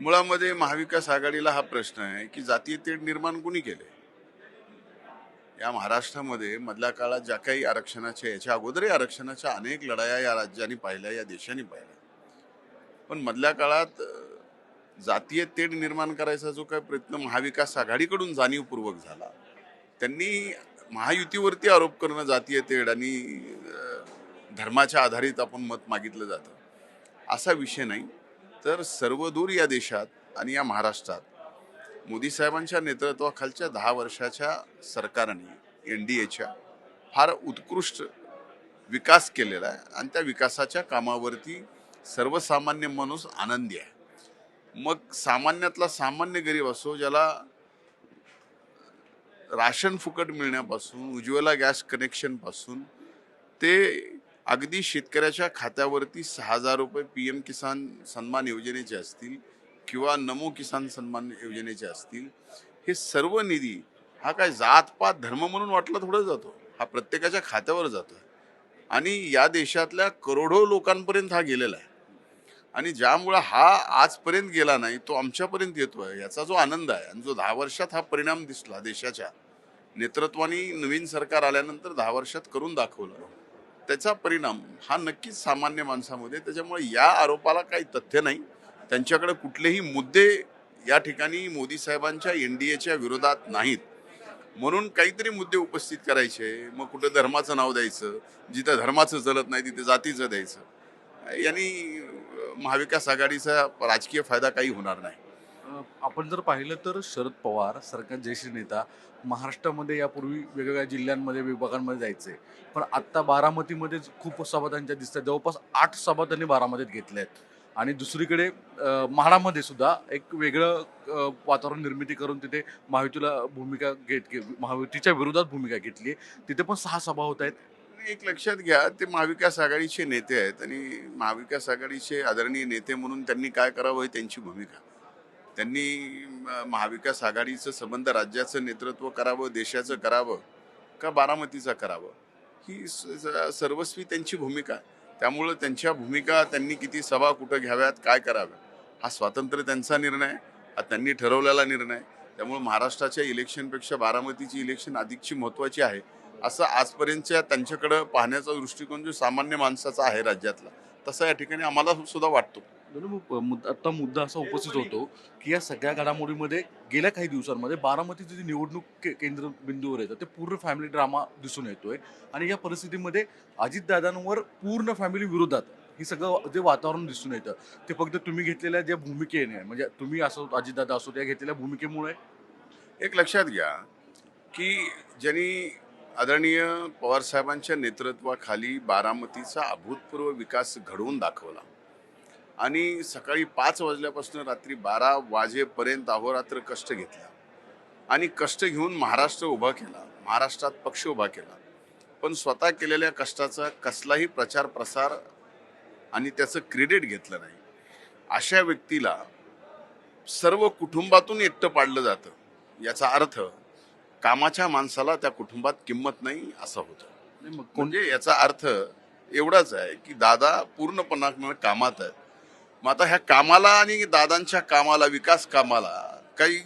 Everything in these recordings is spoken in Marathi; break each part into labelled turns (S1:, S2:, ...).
S1: मुळामध्ये महाविकास आघाडीला हा प्रश्न आहे की जातीय तेढ निर्माण कुणी केले या महाराष्ट्रामध्ये मधल्या काळात ज्या काही आरक्षणाच्या याच्या अगोदरही आरक्षणाच्या अनेक लढाया या राज्यांनी पाहिल्या या देशाने पाहिल्या. पण मधल्या काळात जातीय तेढ निर्माण करायचा जो काही प्रयत्न महाविकास आघाडीकडून जाणीवपूर्वक झाला त्यांनी महायुतीवरती आरोप करणं जातीय तेढ आणि धर्माच्या आधारित आपण मत मागितलं जातं असा विषय नाही. तर सर्वदूर या देशात आणि या महाराष्ट्रात मोदी साहेबांच्या नेतृत्वाखालच्या दहा वर्षाच्या सरकारने एन डी एच्या फार उत्कृष्ट विकास केलेला आहे आणि त्या विकासाच्या कामावरती सर्वसामान्य माणूस आनंदी आहे. मग सामान्यातला सामान्य गरीब असो ज्याला राशन फुकट मिळण्यापासून उज्ज्वला गॅस कनेक्शनपासून ते अगदी शेतकऱ्याच्या खात्यावरती सहा हजार रुपये पी एम किसान सन्मान योजनेचे असतील किंवा नमो किसान सन्मान योजनेचे असतील हे सर्व निधी हा काय जातपात धर्म म्हणून वाटला थोडं जातो. हा प्रत्येकाच्या खात्यावर जातो आणि या देशातल्या करोडो लोकांपर्यंत हा गेलेला आहे. आणि ज्यामुळं हा आजपर्यंत गेला नाही तो आमच्यापर्यंत येतो आहे याचा जो आनंद आहे आणि जो दहा वर्षात हा परिणाम दिसला देशाच्या नेतृत्वाने नवीन सरकार आल्यानंतर दहा वर्षात करून दाखवलं. त्याचा परिणाम हा नक्कीच सामान्य माणसामध्ये त्याच्यामुळे या आरोपाला काही तथ्य नाही. त्यांच्याकडे कुठलेही मुद्दे या ठिकाणी मोदी साहेबांच्या एन डी एच्या विरोधात नाहीत. म्हणून काहीतरी मुद्दे उपस्थित करायचे मग कुठं धर्माचं नाव द्यायचं जिथं धर्माचं चलत नाही तिथे जातीचं द्यायचं. यांनी महाविकास आघाडीचा राजकीय फायदा काही होणार नाही.
S2: आपण जर पाहिलं तर शरद पवार सरकार ज्येष्ठ नेता महाराष्ट्रामध्ये यापूर्वी वेगवेगळ्या जिल्ह्यांमध्ये विभागांमध्ये जायचे. पण आत्ता बारामतीमध्ये खूप सभा त्यांच्या दिसतात. जवळपास आठ सभा त्यांनी बारामतीत घेतल्या आहेत. आणि दुसरीकडे म्हाडामध्ये सुद्धा एक वेगळं वातावरण निर्मिती करून तिथे महायुतीला भूमिका घेत महायुतीच्या विरोधात भूमिका घेतली. तिथे पण सहा सभा होत आहेत.
S1: एक लक्षात घ्या ते महाविकास आघाडीचे नेते आहेत आणि महाविकास आघाडीचे आदरणीय नेते म्हणून त्यांनी काय करावं ही त्यांची भूमिका. त्यांनी महाविकास आघाडीचं संबंध राज्याचं नेतृत्व करावं देशाचं करावं का बारामतीचं करावं? ही स- सर्वस्वी त्यांची भूमिका. आहे त्यामुळं त्यांच्या भूमिका त्यांनी किती सभा कुठं घ्याव्यात काय कराव्या हा स्वातंत्र्य त्यांचा निर्णय हा त्यांनी ठरवलेला निर्णय. त्यामुळे महाराष्ट्राच्या इलेक्शनपेक्षा बारामतीची इलेक्शन अधिकची महत्त्वाची आहे असं आजपर्यंतच्या त्यांच्याकडं पाहण्याचा दृष्टिकोन जो सामान्य माणसाचा आहे राज्यातला तसा या ठिकाणी आम्हाला सुद्धा वाटतो.
S2: आता मुद्दा असा उपस्थित होतो की या सगळ्या घडामोडीमध्ये गेल्या काही दिवसांमध्ये बारामतीचे जे निवडणूक के- केंद्रबिंदूवर येतं ते पूर्ण फॅमिली ड्रामा दिसून येतोय. आणि या परिस्थितीमध्ये अजितदादांवर पूर्ण फॅमिली विरोधात हे सगळं जे वातावरण दिसून येतं ते फक्त तुम्ही घेतलेल्या ज्या भूमिकेने म्हणजे तुम्ही असो अजितदादा असो त्या घेतलेल्या भूमिकेमुळे?
S1: एक लक्षात घ्या की ज्यांनी आदरणीय पवारसाहेबांच्या नेतृत्वाखाली बारामतीचा अभूतपूर्व विकास घडवून दाखवला आणि सकाळी पाच वाजल्यापासून रात्री बारा वाजेपर्यंत अहोरात्र कष्ट घेतला. आणि कष्ट घेऊन महाराष्ट्र उभा केला. महाराष्ट्रात पक्ष उभा केला. पण स्वतः केलेल्या कष्टाचा कसलाही प्रचार प्रसार आणि त्याचं क्रेडिट घेतलं नाही. अशा व्यक्तीला सर्व कुटुंबातून एकटं पाडलं जातं. याचा अर्थ कामाच्या माणसाला त्या कुटुंबात किंमत नाही असं होतं. म्हणजे याचा अर्थ एवढाच आहे की दादा पूर्णपणे कामात आहेत. मग आता ह्या कामाला आणि दादांच्या कामाला विकास कामाला काही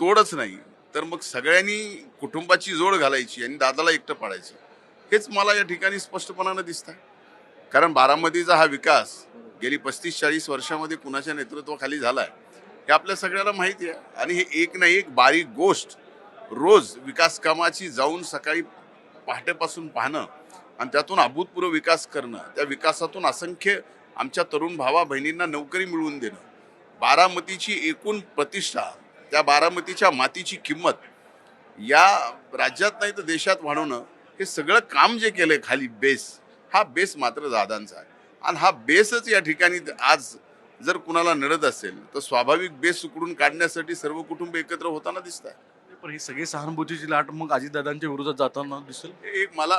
S1: तोडच नाही. तर मग सगळ्यांनी कुटुंबाची जोड घालायची आणि दादाला एकटं पाडायचं. हेच मला या ठिकाणी स्पष्टपणानं दिसत आहे कारण बारामतीचा हा विकास गेली पस्तीस चाळीस वर्षामध्ये कुणाच्या नेतृत्वाखाली झाला आहे हे आपल्या सगळ्याला माहिती आहे आणि हे एक ना एक बारीक गोष्ट रोज विकास कामाची जाऊन सकाळी पहाटेपासून पाहणं आणि त्यातून अभूतपूर्व विकास करणं त्या विकासातून असंख्य आमच्या तरुण भावा बहिणींना नोकरी मिळवून देणं बारामतीची एकूण प्रतिष्ठा त्या बारामतीच्या मातीची किंमत या राज्यात नाही तर देशात वाढवणं हे सगळं काम जे केलंय खाली बेस हा बेस मात्र दादांचा आहे. आणि हा बेसच या ठिकाणी आज जर कुणाला नडत असेल तर स्वाभाविक बेस उकडून काढण्यासाठी सर्व कुटुंब एकत्र होताना दिसत आहे
S2: पण ही सगळी सहानुभूतीची लाट मग अजितदादांच्या विरोधात जाताना दिसेल?
S1: एक मला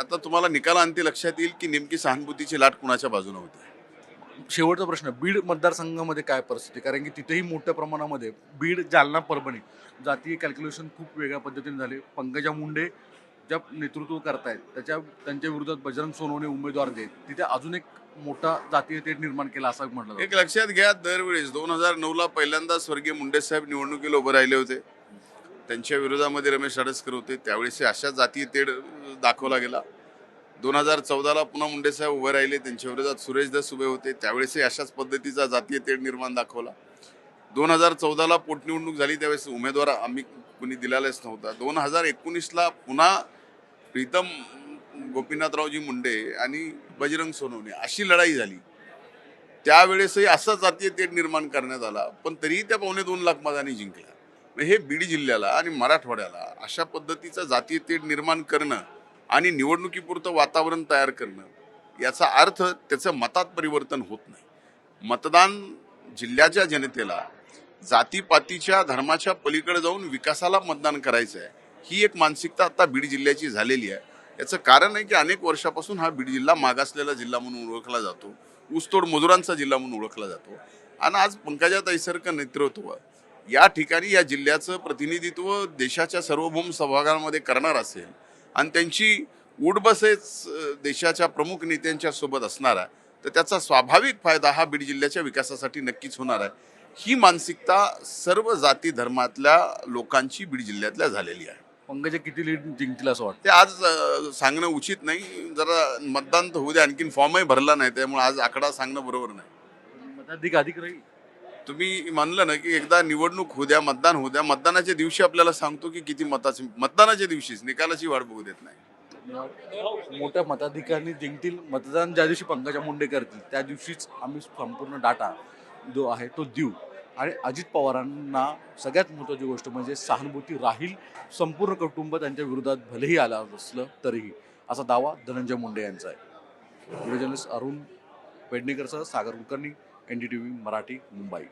S1: आता तुम्हाला निकालांती लक्षात येईल की नेमकी सहानुभूतीची लाट कुणाच्या बाजूने होती?
S2: शेवटचा प्रश्न बीड मतदारसंघामध्ये काय परिस्थिती? कारण की तिथेही मोठ्या प्रमाणामध्ये बीड जालना परभणी जातीय कॅल्क्युलेशन खूप वेगळ्या पद्धतीने झाले. पंकजा मुंडे ज्या नेतृत्व करतायत त्याच्या त्यांच्या विरोधात बजरंग सोनवणे उमेदवार देत. तिथे अजून एक मोठा जातीय तेढ निर्माण केला असं म्हटलं
S1: एक लक्षात घ्या दरवेळेस दोन हजार नऊला पहिल्यांदा स्वर्गीय मुंडे साहेब निवडणुकीला उभे राहिले होते. त्यांच्या विरोधामध्ये रमेश अडसकर होते. त्यावेळेस अशा जातीय तेढ दाखवला गेला. दोन हजार चौदाला पुन्हा मुंडेसाहेब उभे राहिले. त्यांच्या विरोधात सुरेश दस उभे होते. त्यावेळेसही अशाच पद्धतीचा जातीय तेढ निर्माण दाखवला. दोन हजार चौदाला पोटनिवडणूक झाली. त्यावेळेस उमेदवार आम्ही कुणी दिलेलाच नव्हता. दोन हजार एकोणीसला पुन्हा प्रीतम गोपीनाथरावजी मुंडे आणि बजरंग सोनवणे अशी लढाई झाली. त्यावेळेसही असा जातीय तेढ निर्माण करण्यात आला. पण तरीही त्या पावणे दोन लाख मतांनी जिंकल्या. मग हे बीड जिल्ह्याला आणि मराठवाड्याला अशा पद्धतीचा जातीय तेढ निर्माण करणं आणि निवडणुकीपुरतं वातावरण तयार करणं याचा अर्थ त्याचं मतात परिवर्तन होत नाही. मतदान जिल्ह्याच्या जनतेला जातीपातीच्या धर्माच्या पलीकडे जाऊन विकासाला मतदान करायचं आहे ही एक मानसिकता आता बीड जिल्ह्याची झालेली आहे. याचं कारण आहे की अनेक वर्षापासून हा बीड जिल्हा मागासलेला जिल्हा म्हणून ओळखला जातो ऊसतोड मजुरांचा जिल्हा म्हणून ओळखला जातो. आणि आज पंकजा पंकजाताईसारखं नेतृत्व या ठिकाणी या जिल्ह्याचं प्रतिनिधित्व देशाच्या सार्वभौम सभागांमध्ये करणार असेल आणि त्यांची उडबसेच देशाच्या प्रमुख नेत्यांच्या सोबत असणार आहे तर त्याचा स्वाभाविक फायदा हा बीड जिल्ह्याच्या विकासासाठी नक्कीच होणार आहे. ही मानसिकता सर्व जाती धर्मातल्या लोकांची बीड जिल्ह्यातल्या झालेली आहे.
S2: पंकजा किती लीड जिंकतील असं वाटतं?
S1: ते आज सांगणं उचित नाही. जरा मतदान तर होऊ दे आणखीन फॉर्मही भरला नाही. त्यामुळे आज आकडा सांगणं बरोबर नाही.
S2: मताधिक अधिक राहील.
S1: तुम्ही मानलं ना की एकदा निवडणूक होऊ द्या मतदान होऊ द्या मतदानाच्या दिवशी आपल्याला सांगतो की किती मताची मतदानाच्या दिवशीच निकालाची वाट बघू देत नाही.
S2: मोठ्या मताधिकांनी जिंकतील. मतदान ज्या दिवशी पंकजा मुंडे करतील त्या दिवशीच आम्ही संपूर्ण डाटा जो आहे तो देऊ. आणि अजित पवारांना सगळ्यात महत्त्वाची गोष्ट म्हणजे सहानुभूती राहील. संपूर्ण कुटुंब त्यांच्या विरोधात भलेही आला असलं तरीही. असा दावा धनंजय मुंडे यांचा आहे. Video journalist Arun पेडणेकरसह Sagar Kulkarni. N D T V Marathi Mumbai.